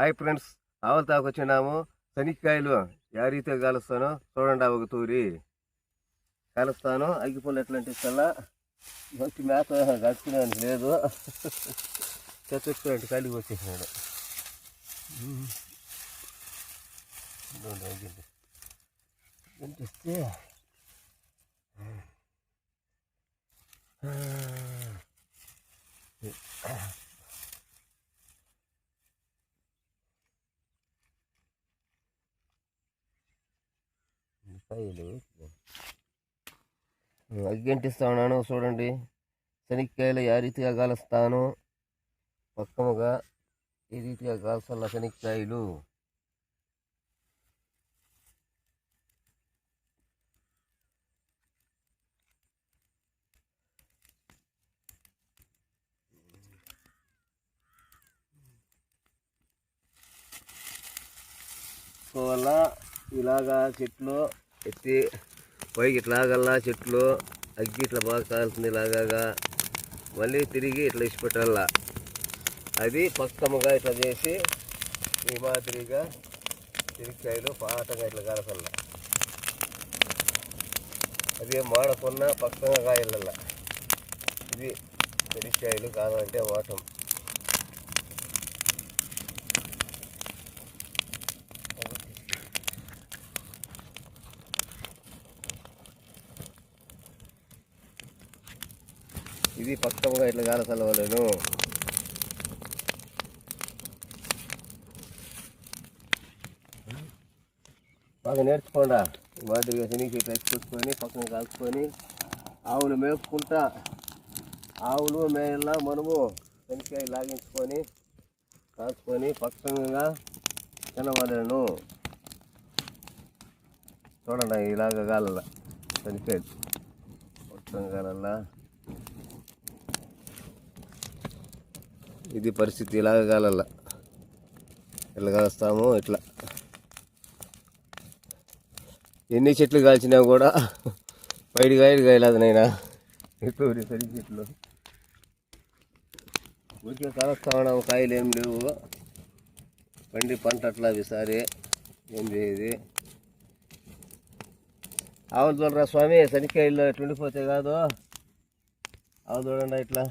Hi friends ఆవుల తాకు వచ్చినాము శనిక్కాయలు ఏ రీతిగా కాలుస్తానో చూడండి ఒక తూరి. కాలుస్తాను. అగ్గిపుల్లు ఎట్లా కల్లా మంచి మేత కలుసుకునేది లేదు. చెత్త కలిగి వచ్చేసినాడు. అంటిస్తే కాయలు అగ్గంటిస్తా ఉన్నాను చూడండి. శనక్కాయలు ఏ రీతిగా కాలుస్తాను? పక్కముగా ఈ రీతిగా కాల్సల్ల శనక్కాయలు? కోలా ఇలాగా చెట్లు ఎత్తి పైకి ఇట్లాగల్లా చెట్లు అగ్గి ఇట్లా బాగా కాలుతుంది ఇలాగా మళ్ళీ తిరిగి ఇట్లా ఇచ్చిపెట్టాల అది పక్కముగా ఇట్లా చేసి ఈ మాదిరిగా తిరిగికాయలు పాటగా ఇట్లా కాలసల్ల అది మాడకున్న పక్కగా కాయలల్లా ఇది తిరిగికాయలు కాదంటే వాటం. ఇది పక్కగా ఇట్లా కాలసలవలేను బాగా నేర్చుకోండా. మాదిరిగా శనికి ఇట్లా పక్కన కాల్చుకొని ఆవులు మేపుకుంటా. ఆవులు మేలా మనము శనికాయ లాగించుకొని కాల్చుకొని పక్కగా తినవలేను చూడండి ఇలాగ కాలల శనికాయలు పక్షంగా గాలల్లా. ఇది పరిస్థితి ఇలాగ కాలల్లా. ఇట్లా కాస్తాము ఇట్లా. ఎన్ని చెట్లు కాల్చినా కూడా బయట కాయలు కాయలేదు నైనా ఎక్కువ సరి చెట్లు. ఊరికే కాలుస్తా ఉన్నాము కాయలు ఏం లేవు. పండి పంట అట్లా ఈసారి ఏం చేయదు. ఆవులు చూడరా స్వామి? శనికాయలు ఎట్లుండిపోతే కాదు. ఆవులు చూడండి ఇట్లా.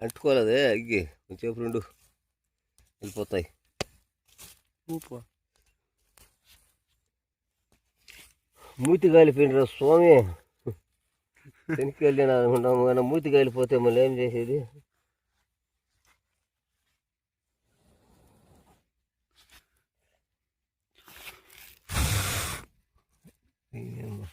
అంటుకోలేదే అగ్గి కొంచెం రెండు. వెళ్ళిపోతాయి. మూతి కాలిపోయినరా స్వామి. శనికి వెళ్ళిన అనుకుంటాము కానీ మూతి కాలిపోతే మళ్ళీ ఏం చేసేది? ఏమ్మా.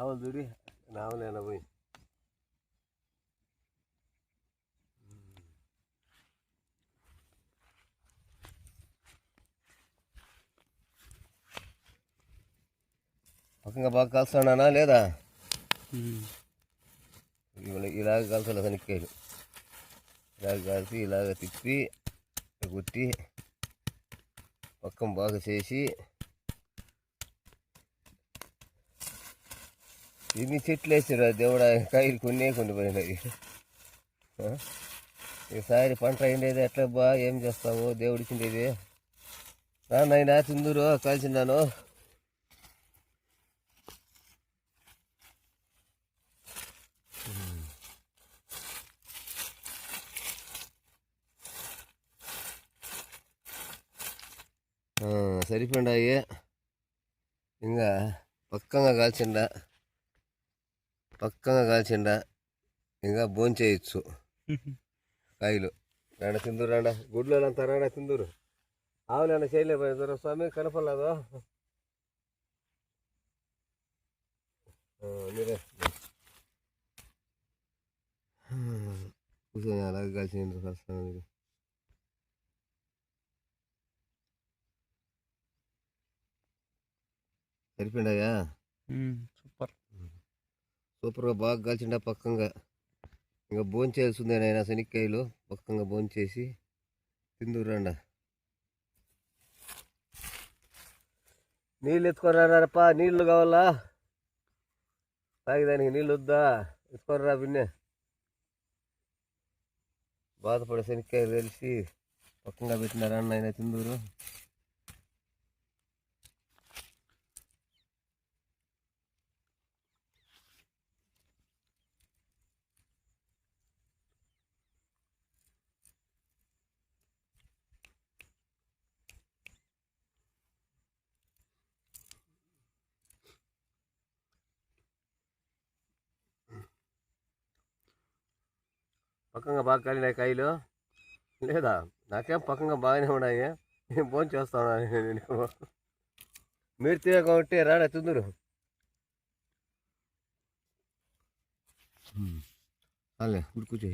ఆవులు చూడి. నావలేనా పోయి. పక్కగా బాగా కలుస్తున్నానా లేదా? ఇలాగ కాల్చాలి శనక్కాయలు. ఇలాగ కాల్చి ఇలాగ తిప్పి కొట్టి పక్కన బాగా చేసి ఇన్ని చెట్లు వేసారు దేవుడా కాయలు కొన్నే కొన్ని పోయినాయి ఈసారి పంట అయిండేది ఎట్లా బా ఏం చేస్తావు దేవుడిచ్చిండేది నాయన తిందురు కలిసిన్నాను సరిపోండాయి ఇంకా పక్కంగా కాల్చిండా. పక్కంగా కాల్చిండ ఇంకా భోంచేయచ్చు కాయలు. రాండ తిందురు రాండ గుడ్లు అంతా రాండ తిందురు. ఆవులేనా చేయలేకపోయారు స్వామి కనపడలేదు? మీరే. కూర్చొని అలాగే కలిసి వస్తాను మీరు సరిపోయిండయా సూపర్గా బాగా కాల్చిండ పక్కంగా. ఇంకా భోజనం చేయాల్సిందే శనక్కాయలు శనిక్కాయలు. పక్కంగా భోజనం చేసి తిందురండ నీళ్ళు ఎత్తుకోరారప్ప నీళ్ళు కావాలా? తాగేదానికి నీళ్ళు వద్దా? ఎత్తుకోరా బిన్నె బాధపడే శనిక్కాయలు తెలిసి పక్కంగా పెట్టినారా ఆయన తిందూరు. పక్కంగా బాగా కాలినాయి కాయలు? లేదా? నాకేం పక్కంగా బాగానే ఉన్నాయి. నేను భోజనం చేస్తాను? నేను. మీరు తినే కాబట్టి రాడా తిందురు. అలే ఉడుకు కూర్చో